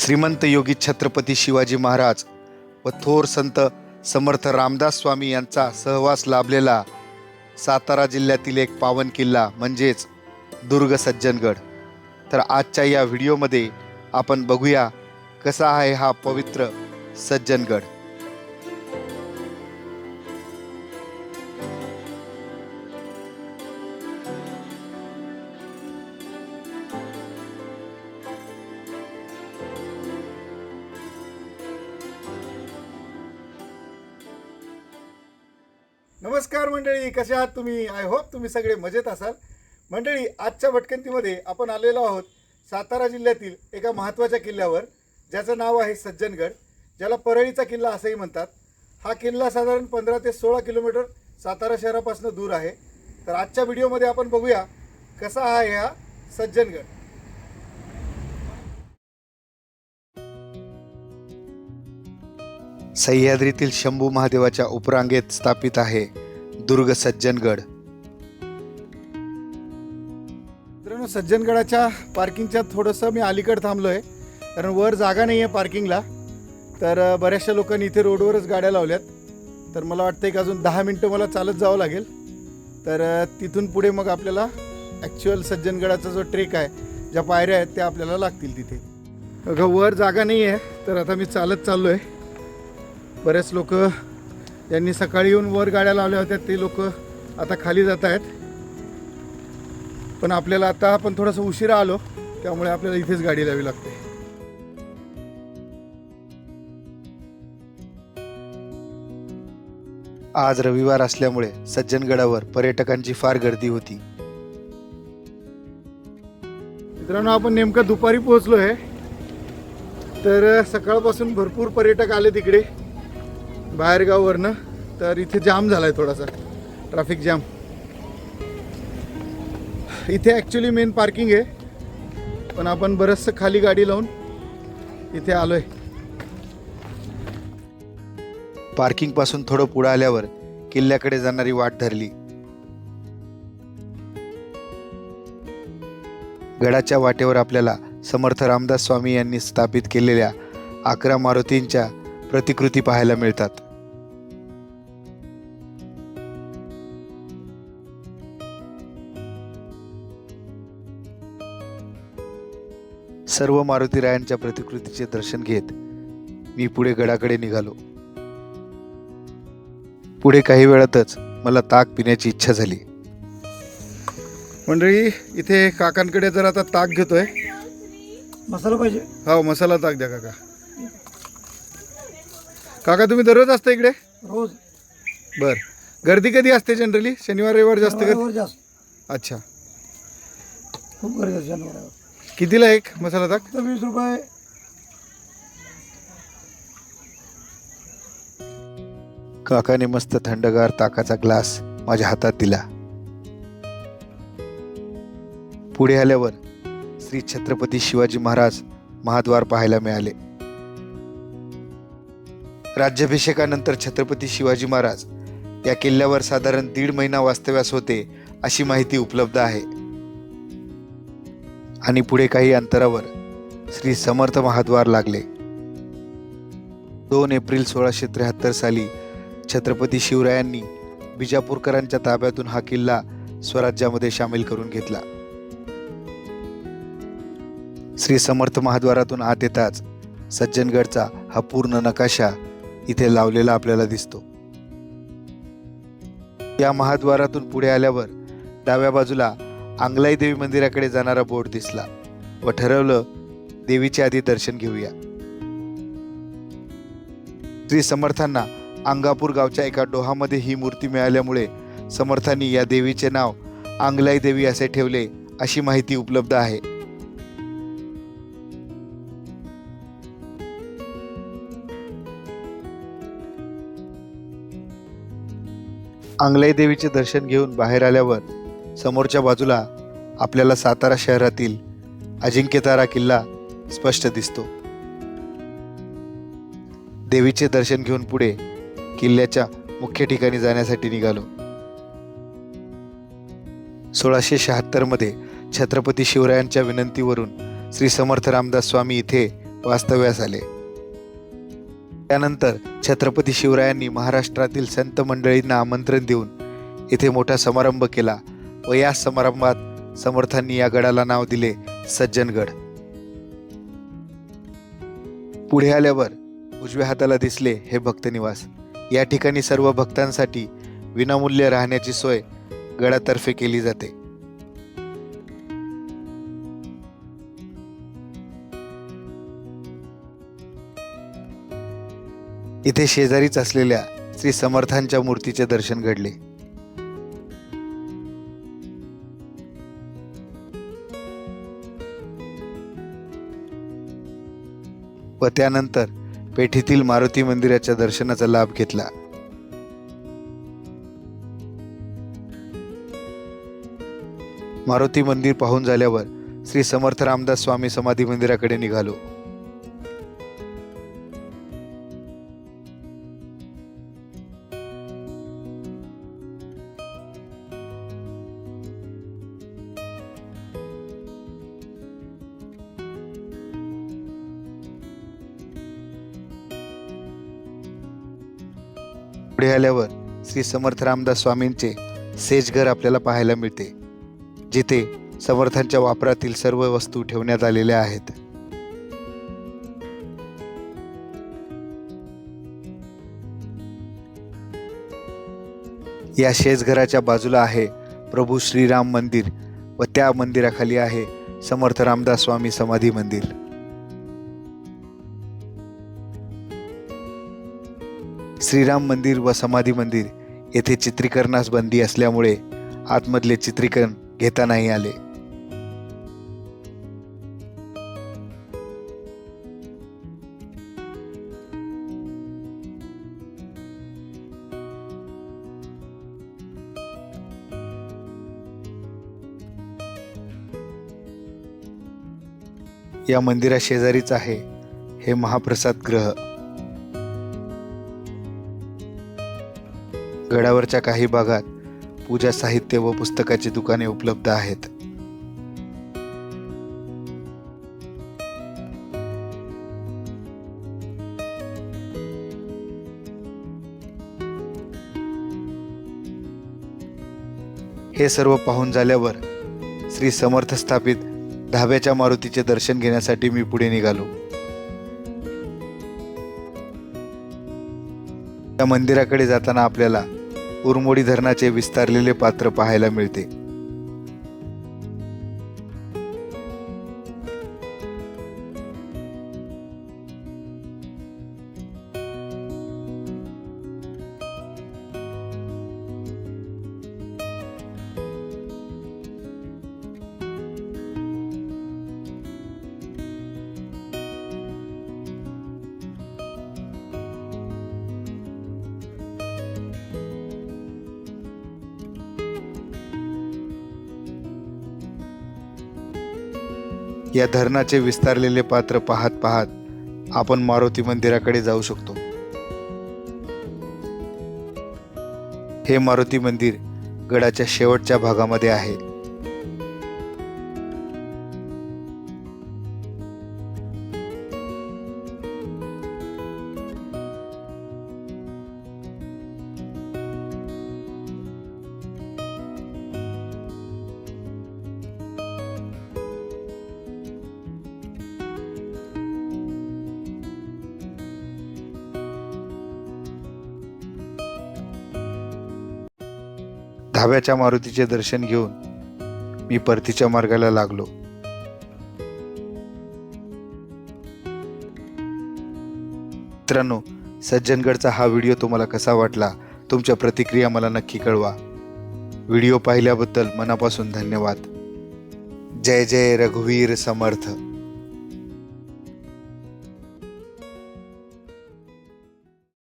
श्रीमंत योगी छत्रपती शिवाजी महाराज व थोर संत समर्थ रामदास स्वामी यांचा सहवास लाभलेला सातारा जिल्ह्यातील एक पावन किल्ला म्हणजेच दुर्ग सज्जनगड. तर आजच्या या व्हिडिओमध्ये आपण बघूया कसा आहे हा पवित्र सज्जनगड. नमस्कार मंडळी कसे आहात तुम्ही? आय होप तुम्ही सगळे मजेत असाल. मंडळी आजच्या भटकंतीमध्ये आपण आलेलो आहोत सातारा जिल्ह्यातील एका महत्त्वाच्या किल्ल्यावर ज्याचं नाव आहे सज्जनगड ज्याला परळीचा किल्ला असंही म्हणतात. हा किल्ला साधारण पंधरा ते सोळा किलोमीटर सातारा शहरापासून दूर आहे. तर आजच्या व्हिडिओमध्ये आपण बघूया कसा आहे हा सज्जनगड. सह्याद्रीतील शंभू महादेवाच्या उपरांगेत स्थापित आहे दुर्ग सज्जनगड. मित्रांनो सज्जनगडाच्या पार्किंगच्या थोडंसं मी अलीकडे थांबलो आहे कारण वर जागा नाही आहे पार्किंगला. तर बऱ्याचशा लोकांनी इथे रोडवरच गाड्या लावल्यात. तर मला वाटतं एक अजून दहा मिनटं मला चालत जावं लागेल. तर तिथून पुढे मग आपल्याला ॲक्च्युअल सज्जनगडाचा जो ट्रेक आहे ज्या पायऱ्या आहेत त्या आपल्याला लागतील तिथे. अगं वर जागा नाही आहे तर आता मी चालत चाललो आहे बरेच लोक यांनी सकाळी येऊन वर गाड्या लावल्या होत्या ते लोक आता खाली जात आहेत. पण आपल्याला आता आपण थोडंसं उशिरा आलो त्यामुळे आपल्याला इथेच गाडी लावी लागते. आज रविवार असल्यामुळे सज्जनगडावर पर्यटकांची फार गर्दी होती. मित्रांनो आपण नेमकं दुपारी पोहोचलो आहे तर सकाळपासून भरपूर पर्यटक आले तिकडे. बाहेरगाववरनं तर इथे जाम झाला आहे थोडासा ट्रॅफिक जाम इथे ॲक्च्युली मेन पार्किंग आहे पण आपण बरंचसं खाली गाडी लावून इथे आलो आहे पार्किंगपासून थोडं पुढं आल्यावर किल्ल्याकडे जाणारी वाट धरली. गडाच्या वाटेवर आपल्याला समर्थ रामदास स्वामी यांनी स्थापित केलेल्या अकरा मारुतींच्या प्रतिकृती पाहायला मिळतात. सर्व मारुतीरायांच्या प्रतिकृतीचे दर्शन घेत मी पुढे गडाकडे निघालो. पुढे काही वेळातच मला ताक पिण्याची इच्छा झाली. मंडळी इथे काकांकडे जर आता ताक घेतोय. मसाला पाहिजे. हो मसाला ताक द्या काका. काका तुम्ही दररोज असता इकडे? रोज. बर. गर्दी कधी असते जनरली? शनिवार रविवार जास्त गर्दी? शनिवारवर जास्त. अच्छा. खूप गर्दी असते शनिवारवर कितीला एक मसाला ताक? वीस रुपये. काकाने मस्त थंडगार ताकाचा ग्लास माझ्या हातात दिला. पुढे आल्यावर श्री छत्रपती शिवाजी महाराज महाद्वार पाहायला मिळाले. राज्याभिषेकानंतर छत्रपती शिवाजी महाराज या किल्ल्यावर साधारण दीड महिना वास्तव्यास होते अशी माहिती उपलब्ध आहे. आणि पुढे काही अंतरावर श्री समर्थ महाद्वार लागले. दोन एप्रिल सोळाशे त्र्याहत्तर साली छत्रपती शिवरायांनी बिजापूरकरांच्या ताब्यातून हा किल्ला स्वराज्यामध्ये सामील करून घेतला. श्री समर्थ महाद्वारातून आत येताच सज्जनगडचा हा पूर्ण नकाशा इथे लावलेला आपल्याला दिसतो. या महाद्वारातून पुढे आल्यावर डाव्या बाजूला आंगलाई देवी मंदिराकडे जाणारा बोर्ड दिसला व ठरवलं देवीचे आधी दर्शन घेऊया. श्री समर्थांना अंगापूर गावच्या एका डोहामध्ये ही मूर्ती मिळाल्यामुळे समर्थांनी या देवीचे नाव आंगलाई देवी असे ठेवले अशी माहिती उपलब्ध आहे. आंगलाई देवीचे दर्शन घेऊन बाहेर आल्यावर समोरच्या बाजूला आपल्याला सातारा शहरातील अजिंक्यतारा किल्ला स्पष्ट दिसतो. देवीचे दर्शन घेऊन पुढे किल्ल्याच्या मुख्य ठिकाणी जाण्यासाठी निघालो. सोळाशे शहात्तरमध्ये छत्रपती शिवरायांच्या विनंतीवरून श्री समर्थ रामदास स्वामी इथे वास्तव्यास आले. त्यानंतर छत्रपती शिवरायांनी महाराष्ट्रातील संत मंडळींना आमंत्रण देऊन येथे मोठा समारंभ केला व या समारंभात समर्थांनी या गडाला नाव दिले सज्जनगड. पुढे आल्यावर उजव्या हाताला दिसले हे भक्तनिवास या ठिकाणी सर्व भक्तांसाठी विनामूल्य राहण्याची सोय गडातर्फे केली जाते. इथे शेजारीच असलेल्या श्री समर्थांच्या मूर्तीचे दर्शन घडले. व त्यानंतर पेठेतील मारुती मंदिराच्या दर्शनाचा लाभ घेतला. मारुती मंदिर पाहून झाल्यावर श्री समर्थ रामदास स्वामी समाधी मंदिराकडे निघालो. पुढे आल्यावर श्री समर्थ रामदास स्वामींचे सेजघर आपल्याला पाहायला मिळते जिथे समर्थांच्या वापरातील सर्व वस्तू ठेवण्यात आलेल्या आहेत. या शेजघराच्या बाजूला आहे प्रभू श्रीराम मंदिर व त्या मंदिराखाली आहे समर्थ रामदास स्वामी समाधी मंदिर. श्रीराम मंदिर व समाधी मंदिर येथे चित्रीकरणास बंदी असल्यामुळे आतमधले चित्रीकरण घेता नाही आले. या मंदिरा शेजारीच आहे हे महाप्रसाद ग्रह. गडावरच्या काही भागात पूजा साहित्य व पुस्तकाची दुकाने उपलब्ध आहेत. हे सर्व पाहून झाल्यावर श्री समर्थ स्थापित धाब्याच्या मारुतीचे दर्शन घेण्यासाठी मी पुढे निघालो. त्या मंदिराकडे जाताना आपल्याला उरमोडी धरणाचे विस्तारलेले पात्र पाहायला मिळते. या धरणाचे विस्तारलेले पात्र पाहत पाहत आपण मारुती मंदिराकडे जाऊ शकतो. हे मारुती मंदिर गडाच्या शेवटच्या भागामध्ये आहे. धाब्याच्या मारुतीचे दर्शन घेऊन मी परतीच्या मार्गाला लागलो. मित्रांनो सज्जनगडचा हा व्हिडिओ तुम्हाला कसा वाटला? तुमच्या प्रतिक्रिया मला नक्की कळवा. व्हिडिओ पाहिल्याबद्दल मनापासून धन्यवाद. जय जय रघुवीर समर्थ.